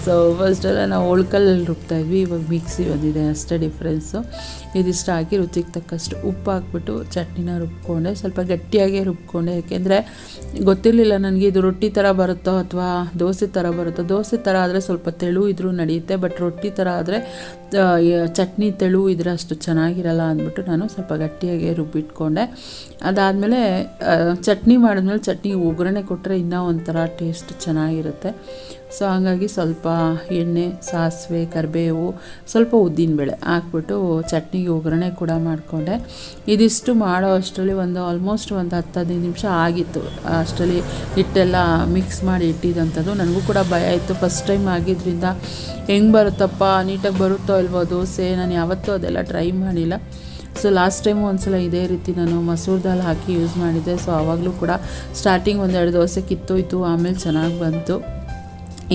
ಸೊ ಫಸ್ಟೆಲ್ಲ ನಾವು ಒಳ್ಕಲ್ಲಲ್ಲಿ ರುಬ್ತಾ ಇದ್ವಿ, ಇವಾಗ ಮಿಕ್ಸಿ ಬಂದಿದೆ, ಅಷ್ಟೇ ಡಿಫ್ರೆನ್ಸು ಇದಿಷ್ಟು ಹಾಕಿ ರುಚಿಗೆ ತಕ್ಕಷ್ಟು ಉಪ್ಪು ಹಾಕ್ಬಿಟ್ಟು ಚಟ್ನಿನ ರುಬ್ಕೊಂಡೆ, ಸ್ವಲ್ಪ ಗಟ್ಟಿಯಾಗೇ ರುಬ್ಕೊಂಡೆ. ಯಾಕೆಂದರೆ ಗೊತ್ತಿರಲಿಲ್ಲ ನನಗೆ ಇದು ರೊಟ್ಟಿ ಥರ ಬರುತ್ತೋ ಅಥವಾ ದೋಸೆ ಥರ ಬರುತ್ತೋ. ದೋಸೆ ಥರ ಆದರೆ ಸ್ವಲ್ಪ ತೆಳು ಇದ್ರೂ ನಡೆಯುತ್ತೆ ಬಟ್ ರೊಟ್ಟಿ ಥರ ಆದರೆ ಚಟ್ನಿ ತೆಳು ಇದ್ರೆ ಅಷ್ಟು ಚೆನ್ನಾಗಿರಲ್ಲ ಅಂದ್ಬಿಟ್ಟು ನಾನು ಸ್ವಲ್ಪ ಗಟ್ಟಿಯಾಗಿ ರುಬ್ಬಿಟ್ಕೊಂಡೆ. ಅದಾದಮೇಲೆ ಚಟ್ನಿ ಮಾಡಿದ್ಮೇಲೆ ಚಟ್ನಿ ಒಗ್ಗರಣೆ ಕೊಟ್ಟರೆ ಇನ್ನೂ ಒಂಥರ ಟೇಸ್ಟ್ ಚೆನ್ನಾಗಿರುತ್ತೆ. ಸೊ, ಹಾಗಾಗಿ ಸ್ವಲ್ಪ ಎಣ್ಣೆ, ಸಾಸಿವೆ, ಕರಿಬೇವು, ಸ್ವಲ್ಪ ಉದ್ದಿನಬೇಳೆ ಹಾಕ್ಬಿಟ್ಟು ಚಟ್ನಿಗೆ ಒಗ್ಗರಣೆ ಕೂಡ ಮಾಡಿಕೊಂಡೆ. ಇದಿಷ್ಟು ಮಾಡೋ ಅಷ್ಟರಲ್ಲಿ ಒಂದು ಆಲ್ಮೋಸ್ಟ್ ಒಂದು ಹತ್ತು ಹದಿನೈದು ನಿಮಿಷ ಆಗಿತ್ತು. ಅಷ್ಟರಲ್ಲಿ ಹಿಟ್ಟೆಲ್ಲ ಮಿಕ್ಸ್ ಮಾಡಿ ಇಟ್ಟಿದ್ದಂಥದ್ದು ನನಗೂ ಕೂಡ ಭಯ ಇತ್ತು ಫಸ್ಟ್ ಟೈಮ್ ಆಗಿದ್ದರಿಂದ ಹೆಂಗೆ ಬರುತ್ತಪ್ಪ, ನೀಟಾಗಿ ಬರುತ್ತೋ ಇಲ್ವೋ ದೋಸೆ ನಾನು ಯಾವತ್ತೂ ಅದೆಲ್ಲ ಟ್ರೈ ಮಾಡಿಲ್ಲ. ಸೊ ಲಾಸ್ಟ್ ಟೈಮು ಒಂದ್ಸಲ ಇದೇ ರೀತಿ ನಾನು ಮಸೂರ್ ದಾಲ್ ಹಾಕಿ ಯೂಸ್ ಮಾಡಿದ್ದೆ. ಸೊ ಆವಾಗಲೂ ಕೂಡ ಸ್ಟಾರ್ಟಿಂಗ್ ಒಂದೆರಡು ದೋಸೆ ಕಿತ್ತೋಯ್ತು, ಆಮೇಲೆ ಚೆನ್ನಾಗಿ ಬಂತು.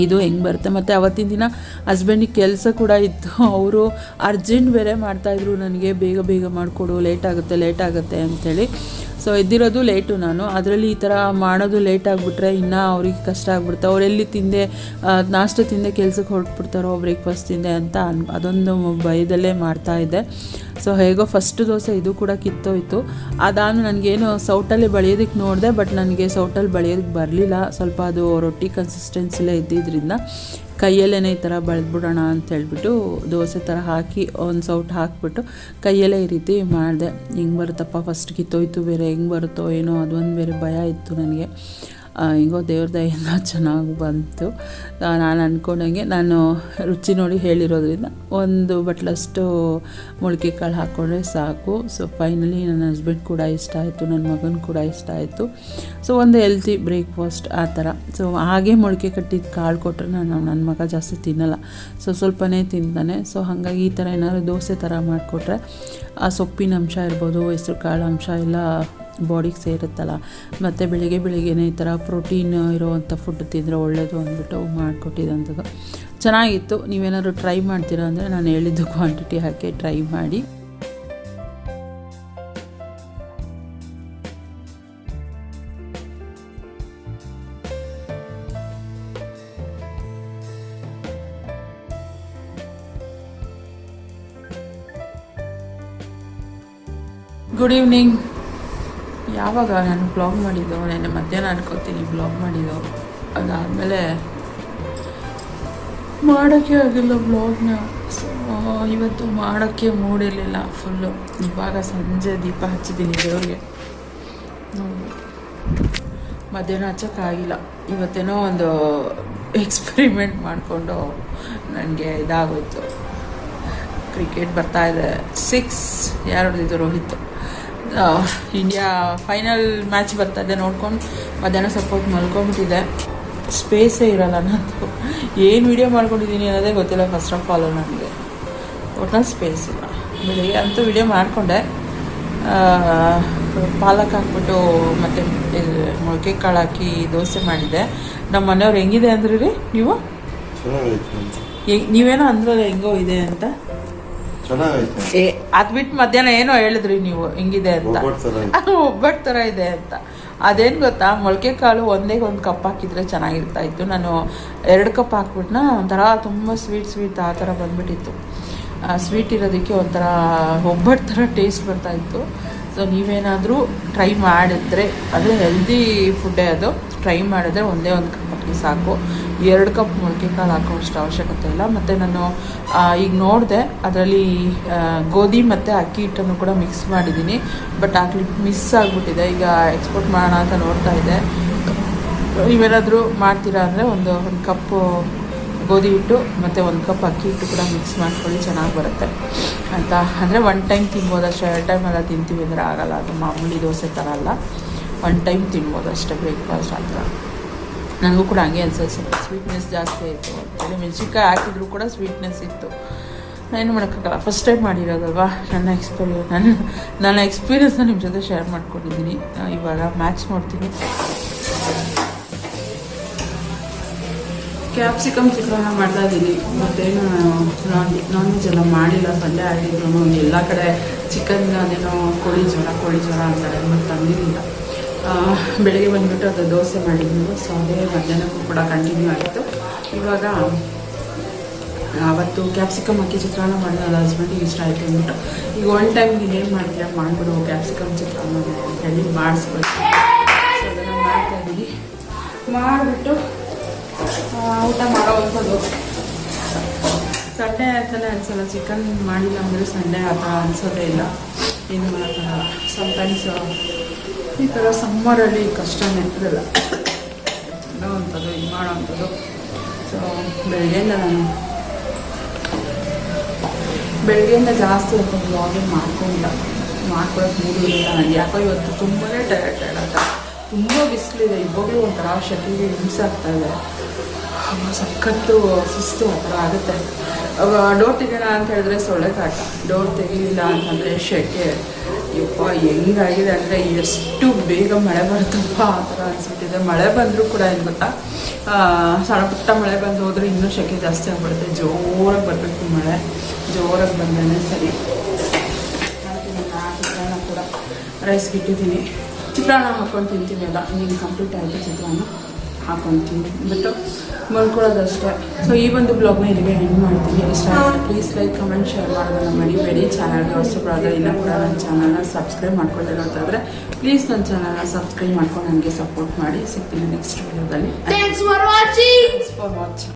ಇದು ಹೆಂಗೆ ಬರುತ್ತೆ? ಮತ್ತು ಅವತ್ತಿನ ದಿನ ಹಸ್ಬೆಂಡಿಗೆ ಕೆಲಸ ಕೂಡ ಇತ್ತು. ಅವರು ಅರ್ಜೆಂಟ್ ಬೇರೆ ಮಾಡ್ತಾಯಿದ್ರು ನನಗೆ ಬೇಗ ಬೇಗ ಮಾಡಿಕೊಡು ಲೇಟ್ ಆಗುತ್ತೆ ಲೇಟ್ ಆಗುತ್ತೆ ಅಂಥೇಳಿ ಸೊ ಎದ್ದಿರೋದು ಲೇಟು ನಾನು. ಅದರಲ್ಲಿ ಈ ಥರ ಮಾಡೋದು ಲೇಟ್ ಆಗಿಬಿಟ್ರೆ ಇನ್ನೂ ಅವ್ರಿಗೆ ಕಷ್ಟ ಆಗ್ಬಿಡುತ್ತೆ. ಅವರೆಲ್ಲಿ ತಿಂದೆ ನಾಷ್ಟು ನಾಷ್ಟ ತಿಂದೆ, ಕೆಲಸಕ್ಕೆ ಹೊರಟ್ಬಿಡ್ತಾರೋ ಬ್ರೇಕ್ಫಾಸ್ಟ್ ತಿಂದೆ ಅಂತ ಅನ್, ಅದೊಂದು ಭಯದಲ್ಲೇ ಮಾಡ್ತಾಯಿದ್ದೆ ಸೊ ಹೇಗೋ ಫಸ್ಟ್ ದೋಸೆ ಇದು ಕೂಡ ಕಿತ್ತೋಯ್ತು. ಅದಾದ್ರೂ ನನಗೇನು ಸೌಟಲ್ಲಿ ಬಳಿಯೋದಕ್ಕೆ ನೋಡಿದೆ ಬಟ್ ನನಗೆ ಸೌಟಲ್ಲಿ ಬಳಿಯೋದಕ್ಕೆ ಬರಲಿಲ್ಲ. ಸ್ವಲ್ಪ ಅದು ರೊಟ್ಟಿ ಕನ್ಸಿಸ್ಟೆನ್ಸಿಲೇ ಇದ್ದಿದ್ದರಿಂದ ಕೈಯಲ್ಲೇ ಈ ಥರ ಬಳ್ದ್ಬಿಡೋಣ ಅಂತ ಹೇಳ್ಬಿಟ್ಟು ದೋಸೆ ಥರ ಹಾಕಿ ಒಂದು ಸೌಟ್ ಹಾಕಿಬಿಟ್ಟು ಕೈಯಲ್ಲೇ ಈ ರೀತಿ ಮಾಡಿದೆ. ಹೆಂಗೆ ಬರುತ್ತಪ್ಪ ಫಸ್ಟ್ ಕಿತ್ತೋಯ್ತು ಬೇರೆ ಹೆಂಗೆ ಬರುತ್ತೋ ಏನೋ ಅದೊಂದು ಬೇರೆ ಭಯ ಇತ್ತು ನನಗೆ. ಹೆಂಗೋ ದೇವ್ರ ದಯೆಯಿಂದ ಚೆನ್ನಾಗಿ ಬಂತು. ನಾನು ಅಂದ್ಕೊಂಡಂಗೆ ನಾನು ರುಚಿ ನೋಡಿ ಹೇಳಿರೋದ್ರಿಂದ ಒಂದು ಬಟ್ಲಷ್ಟು ಮೊಳಕೆ ಕಾಳು ಹಾಕ್ಕೊಂಡ್ರೆ ಸಾಕು. ಸೊ ಫೈನಲಿ ನನ್ನ ಹಸ್ಬೆಂಡ್ ಕೂಡ ಇಷ್ಟ ಆಯಿತು ನನ್ನ ಮಗನ ಕೂಡ ಇಷ್ಟ ಆಯಿತು. ಸೊ ಒಂದು ಹೆಲ್ತಿ ಬ್ರೇಕ್ಫಾಸ್ಟ್ ಆ ಥರ ಸೊ ಹಾಗೆ ಮೊಳಕೆ ಕಟ್ಟಿದ ಕಾಳು ಕೊಟ್ಟರೆ ನಾನು ನನ್ನ ಮಗ ಜಾಸ್ತಿ ತಿನ್ನಲ್ಲ. ಸೊ ಸ್ವಲ್ಪನೇ ತಿಂತಾನೆ. ಸೊ ಹಾಗಾಗಿ ಈ ಥರ ಏನಾದರೂ ದೋಸೆ ಥರ ಮಾಡಿಕೊಟ್ರೆ, ಆ ಸೊಪ್ಪಿನ ಅಂಶ ಇರ್ಬೋದು ಹೆಸ್ರು ಕಾಳು ಅಂಶ ಎಲ್ಲ ಬಾಡಿಗೆ ಸೇರುತ್ತಲ್ಲ, ಮತ್ತು ಬೆಳಿಗ್ಗೆ ಬೆಳಿಗ್ಗೆನೇ ಈ ಥರ ಪ್ರೋಟೀನ್ ಇರೋವಂಥ ಫುಡ್ ತಿಂದರೆ ಒಳ್ಳೆಯದು ಅಂದ್ಬಿಟ್ಟು ಮಾಡಿಕೊಟ್ಟಿದ್ದಂಥದ್ದು ಚೆನ್ನಾಗಿತ್ತು. ನೀವೇನಾದ್ರು ಟ್ರೈ ಮಾಡ್ತೀರಾ ಅಂದರೆ ನಾನು ಹೇಳಿದ್ದು ಕ್ವಾಂಟಿಟಿ ಹಾಕಿ ಟ್ರೈ ಮಾಡಿ. ಗುಡ್ ಈವ್ನಿಂಗ್ ಯಾವಾಗ ನಾನು ಬ್ಲಾಗ್ ಮಾಡಿದ್ದು, ನೆನ್ನೆ ಮಧ್ಯಾಹ್ನ ಅನ್ಕೋತೀನಿ ಬ್ಲಾಗ್ ಮಾಡಿದ್ದು. ಅದಾದಮೇಲೆ ಮಾಡೋಕ್ಕೆ ಆಗಿಲ್ಲ ಬ್ಲಾಗ್ನ ಸೊ ಇವತ್ತು ಮಾಡೋಕ್ಕೆ ಮೂಡಿರಲಿಲ್ಲ ಫುಲ್ಲು ಇವಾಗ ಸಂಜೆ ದೀಪ ಹಚ್ಚಿದ್ದೀನಿ ದೇವ್ರಿಗೆ. ಮಧ್ಯಾಹ್ನ ಹಚ್ಚೋಕ್ಕಾಗಿಲ್ಲ ಇವತ್ತೇನೋ ಒಂದು ಎಕ್ಸ್ಪೆರಿಮೆಂಟ್ ಮಾಡಿಕೊಂಡು ನನಗೆ ಇದಾಗೋಯ್ತು. ಕ್ರಿಕೆಟ್ ಬರ್ತಾ ಇದೆ. ಸಿಕ್ಸ್ ಯಾರು ಹೊಡೆದಿದ್ದು ರೋಹಿತ್. ಇಂಡಿಯಾ ಫೈನಲ್ ಮ್ಯಾಚ್ ಬರ್ತಾ ಇದೆ ನೋಡ್ಕೊಂಡು. ಮಧ್ಯಾಹ್ನ ಸಪೋರ್ಟ್ ಮಲ್ಕೊಂಡ್ಬಿಟ್ಟಿದೆ. ಸ್ಪೇಸೇ ಇರಲ್ಲ ನಾನು ಏನು ವಿಡಿಯೋ ಮಾಡ್ಕೊಂಡಿದ್ದೀನಿ ಅನ್ನೋದೇ ಗೊತ್ತಿಲ್ಲ ಫಸ್ಟ್ ಆಫ್ ಆಲ್ ನನಗೆ. ಒಟ್ಟಿನ ಸ್ಪೇಸ್ ಇಲ್ಲ. ಬೆಳಿಗ್ಗೆ ಅಂತೂ ವಿಡಿಯೋ ಮಾಡಿಕೊಂಡೆ. ಪಾಲಕ್ ಹಾಕ್ಬಿಟ್ಟು ಮತ್ತು ಮೊಳಕೆ ಕಾಳು ಹಾಕಿ ದೋಸೆ ಮಾಡಿದ್ದೆ ನಮ್ಮ ಮನೆಯವ್ರು ಹೆಂಗಿದೆ ಅಂದ್ರಿ ರೀ ನೀವು? ನೀವೇನೋ ಅಂದ್ರಲ್ಲ ಹೆಂಗೋ ಇದೆ ಅಂತ. ಚೆನ್ನಾಗೈತೆ. ಏ ಅದ್ ಬಿಟ್ಟು ಮಧ್ಯಾಹ್ನ ಏನೋ ಹೇಳಿದ್ರಿ ನೀವು ಹಿಂಗಿದೆ ಅಂತ. ಒಬ್ಬಟ್ಟು ತರ ಇದೆ. ಒಬ್ಬಟ್ಟು ಥರ ಇದೆ ಅಂತ. ಅದೇನ್ ಗೊತ್ತಾ ಮೊಳಕೆ ಕಾಳು ಒಂದೇ ಒಂದು ಕಪ್ ಹಾಕಿದ್ರೆ ಚೆನ್ನಾಗಿರ್ತಾ ಇತ್ತು ನಾನು ಎರಡು ಕಪ್ ಹಾಕ್ಬಿಟ್ನ ಒಂಥರ ತುಂಬ ಸ್ವೀಟ್ ಸ್ವೀಟ್ ಆ ಥರ ಬಂದ್ಬಿಟ್ಟಿತ್ತು. ಸ್ವೀಟ್ ಇರೋದಕ್ಕೆ ಒಂಥರ ಒಬ್ಬಟ್ಟು ಥರ ಟೇಸ್ಟ್ ಬರ್ತಾ ಇತ್ತು ಸೊ ನೀವೇನಾದರೂ ಟ್ರೈ ಮಾಡಿದ್ರೆ ಅದು ಹೆಲ್ದಿ ಫುಡ್ಡೇ ಅದು. ಟ್ರೈ ಮಾಡಿದ್ರೆ ಒಂದೇ ಒಂದು ಕಪ್ ಹಾಕಿ ಸಾಕು. ಎರಡು ಕಪ್ ಮೊಳಕೆ ಕಾಳು ಹಾಕೋಷ್ಟು ಅವಶ್ಯಕತೆ ಇಲ್ಲ. ಮತ್ತು ನಾನು ಈಗ ನೋಡಿದೆ, ಅದರಲ್ಲಿ ಗೋಧಿ ಮತ್ತು ಅಕ್ಕಿ ಹಿಟ್ಟನ್ನು ಕೂಡ ಮಿಕ್ಸ್ ಮಾಡಿದ್ದೀನಿ. ಬಟ್ ಆ ಮಿಸ್ ಆಗಿಬಿಟ್ಟಿದೆ. ಈಗ ಎಕ್ಸ್ಪೋರ್ಟ್ ಮಾಡೋಣ ಅಂತ ನೋಡ್ತಾ ಇದ್ದೆ. ನೀವೇನಾದರೂ ಮಾಡ್ತೀರಾ ಅಂದರೆ ಒಂದು ಒಂದು ಕಪ್ಪು ಗೋಧಿ ಹಿಟ್ಟು, ಮತ್ತು ಒಂದು ಕಪ್ ಅಕ್ಕಿ ಹಿಟ್ಟು ಕೂಡ ಮಿಕ್ಸ್ ಮಾಡ್ಕೊಳ್ಳಿ, ಚೆನ್ನಾಗಿ ಬರುತ್ತೆ. ಅಂತ. ಅಂದರೆ ಒನ್ ಟೈಮ್ ತಿನ್ಬೋದು ಅಷ್ಟೇ. ಎರಡು ಟೈಮ್ ಎಲ್ಲ ತಿಂತೀವಿ ಅಂದರೆ ಆಗಲ್ಲ. ಅದು ಮಾಮೂಲಿ ದೋಸೆ ಥರ ಅಲ್ಲ. ಒನ್ ಟೈಮ್ ತಿನ್ಬೋದು ಅಷ್ಟೇ ಬ್ರೇಕ್ಫಾಸ್ಟ್ ಆ ಥರ. ನನಗೂ ಕೂಡ ಹಂಗೆ ಸ್ವಲ್ಪ ಸ್ವೀಟ್ನೆಸ್ ಜಾಸ್ತಿ ಆಯಿತು. ಅಂತೇಳಿ ಮೆಣಸಿನ್ಕಾಯಿ ಹಾಕಿದ್ರು ಕೂಡ ಸ್ವೀಟ್ನೆಸ್ ಇತ್ತು. ಏನು ಮಾಡೋಕ್ಕಾಗಲ್ಲ. ಫಸ್ಟ್ ಟೈಮ್ ಮಾಡಿರೋದಲ್ವಾ? ನನ್ನ ಎಕ್ಸ್ಪೀರಿಯನ್ಸ್ ನನ್ನ ನನ್ನ ಎಕ್ಸ್ಪೀರಿಯನ್ಸ್ನ ನಿಮ್ಮ ಜೊತೆ ಶೇರ್ ಮಾಡ್ಕೊಂಡಿದ್ದೀನಿ. ಇವಾಗ ಮ್ಯಾಚ್ ನೋಡ್ತೀನಿ ಕ್ಯಾಪ್ಸಿಕಮ್ ಚಿತ್ರಾನ್ನ ಮಾಡ್ತಾ ಇದ್ದೀನಿ ಮತ್ತೇನು ನಾನ್ ನಾನ್ ವೆಜ್ ಎಲ್ಲ ಮಾಡಿಲ್ಲ. ಸಂಡೆ ಆಗಿದ್ರು. ಎಲ್ಲ ಕಡೆ ಚಿಕನ್ ಅದೇನೋ ಕೋಳಿ ಜ್ವರ ಕೋಳಿ ಜ್ವರ ಅಂತಾರೆ. ಮತ್ತು ತಂದಿರಲಿಲ್ಲ. ಬೆಳಿಗ್ಗೆ ಬಂದುಬಿಟ್ಟು ಅದು ದೋಸೆ ಮಾಡಿದ್ವಿ. ಸೊ ಅದೇ ಮಧ್ಯಾಹ್ನಕ್ಕೂ ಕೂಡ ಕಂಟಿನ್ಯೂ ಆಯಿತು ಇವಾಗ, ಅವತ್ತು ಕ್ಯಾಪ್ಸಿಕಮ್ ಹಾಕಿ ಚಿತ್ರಾನ್ನ ಮಾಡಿದ ಹಸ್ಬೆಂಡಿಗೆ ಇಷ್ಟ ಆಯಿತು ಅಂದ್ಬಿಟ್ಟು. ಈಗ ಒನ್ ಟೈಮ್ ನೀನು ಏನು ಮಾಡ್ತೀಯ? ಮಾಡಿಬಿಡು ಕ್ಯಾಪ್ಸಿಕಮ್ ಚಿತ್ರಾನ್ನ ಅಂತ ಹೇಳಿ ಸೊ ಅದನ್ನು ಮಾಡ್ತಾ ಇದ್ದೀನಿ ಮಾಡಿಬಿಟ್ಟು ಊಟ ಮಾಡೋ ಅಂಥದ್ದು. ಸಂಡೇ ಅಂತಲೇ ಅನ್ಸಲ್ಲ ಚಿಕನ್ ಮಾಡಿಲ್ಲ ಅಂದರೆ ಸಂಡೇ ಆ ಥರ ಅನ್ಸೋದೇ ಇಲ್ಲ. ಏನು ಮಾಡೋಕ್ಕಾಗಲ್ಲ. ಸಮ್ಟೈಮ್ಸ್ ಈ ಥರ ಸಮ್ಮರಲ್ಲಿ ಕಷ್ಟನೇ ಏನೋ ಅಂಥದ್ದು ಇದು ಮಾಡೋವಂಥದ್ದು. ಸೊ ಬೆಳಗ್ಗೆಯಿಂದ ನಾನು ಬೆಳಗ್ಗೆಯಿಂದ ಜಾಸ್ತಿ ಹೊತ್ತು ಬ್ಲಾಗಿಂಗ್ ಮಾಡ್ಕೊಂಡಿಲ್ಲ. ಮಾಡ್ಕೊಳಕ್ಕೆ ಮೂರು ಇಲ್ಲ. ನನಗೆ ಯಾಕೋ ಇವತ್ತು ತುಂಬಾ ಟಯರ್ಡ್ ಟಯರ್ಡ್ ತುಂಬ ಬಿಸಿಲಿದೆ. ಇವಾಗಲೂ ಒಂಥರ ಶೆಕೆಗೆ ಹಿಂಸೆ ಆಗ್ತಾ ಇದೆ. ಸಖತ್ತು ಸುಸ್ತು ಆ ಥರ ಆಗುತ್ತೆ ಡೋರ್ ತೆಗೋಣ ಅಂತ ಹೇಳಿದ್ರೆ ಸೊಳ್ಳೆ ಕಾಟ. ಡೋರ್ ತೆಗಿಲಿಲ್ಲ ಅಂತಂದರೆ ಶೆಕೆ. ಯಪ್ಪ, ಹೆಂಗಾಗಿದೆ ಅಂದರೆ ಎಷ್ಟು ಬೇಗ ಮಳೆ ಬರುತ್ತಪ್ಪ? ಆ ಥರ ಅನಿಸ್ಬಿಟ್ಟಿದೆ ಮಳೆ ಬಂದರೂ ಕೂಡ ಏನು ಗೊತ್ತಾ? ಸಣ್ಣ ಪುಟ್ಟ ಮಳೆ ಬಂದು ಹೋದರೆ ಇನ್ನೂ ಶೆಕೆ ಜಾಸ್ತಿ ಆಗ್ಬಿಡುತ್ತೆ. ಜೋರಾಗಿ ಬರಬೇಕು ಮಳೆ. ಜೋರಾಗಿ ಬಂದೇ ಸರಿ. ಚಿತ್ರಾನ್ನ ಕೂಡ ರೈಸ್ಗೆ ಇಟ್ಟಿದ್ದೀನಿ. ಚಿತ್ರಾನ್ನ ಹಾಕ್ಕೊಂಡು ತಿಂತೀನಿ ಅಲ್ಲ. ನೀನು ಕಂಪ್ಲೀಟ್ ಆಯಿತು ಚಿತ್ರಾನ್ನ? ಹಾಕೊತೀನಿ ಬಿಟ್ಟು ಮಲ್ಕೊಳ್ಳೋದಷ್ಟೇ ಸೊ ಈ ಒಂದು ಬ್ಲಾಗ್ನ ಇಲ್ಲಿಗೆ ಎಂಡ್ ಮಾಡ್ತೀನಿ. ಇಷ್ಟ ಪ್ಲೀಸ್ ಲೈಕ್ ಕಮೆಂಟ್ ಶೇರ್ ಮಾಡೋದನ್ನ ಮರಿಬೇಡಿ. ಚಾನಲ್ಗೆ ಹೊಸಬ್ರಾದ್ರೆ ಇನ್ನೂ ಕೂಡ ನನ್ನ ಚಾನಲ್ನ ಸಬ್ಸ್ಕ್ರೈಬ್ ಮಾಡ್ಕೊಳ್ಳಿಲ್ಲ ಅಂತಂದರೆ ಪ್ಲೀಸ್ ನನ್ನ ಚಾನಲ್ನ ಸಬ್ಸ್ಕ್ರೈಬ್ ಮಾಡ್ಕೊಂಡು ನನಗೆ ಸಪೋರ್ಟ್ ಮಾಡಿ. ಸಿಗ್ತೀನಿ ನೆಕ್ಸ್ಟ್ ವಿಡಿಯೋದಲ್ಲಿ thanks for watching for watching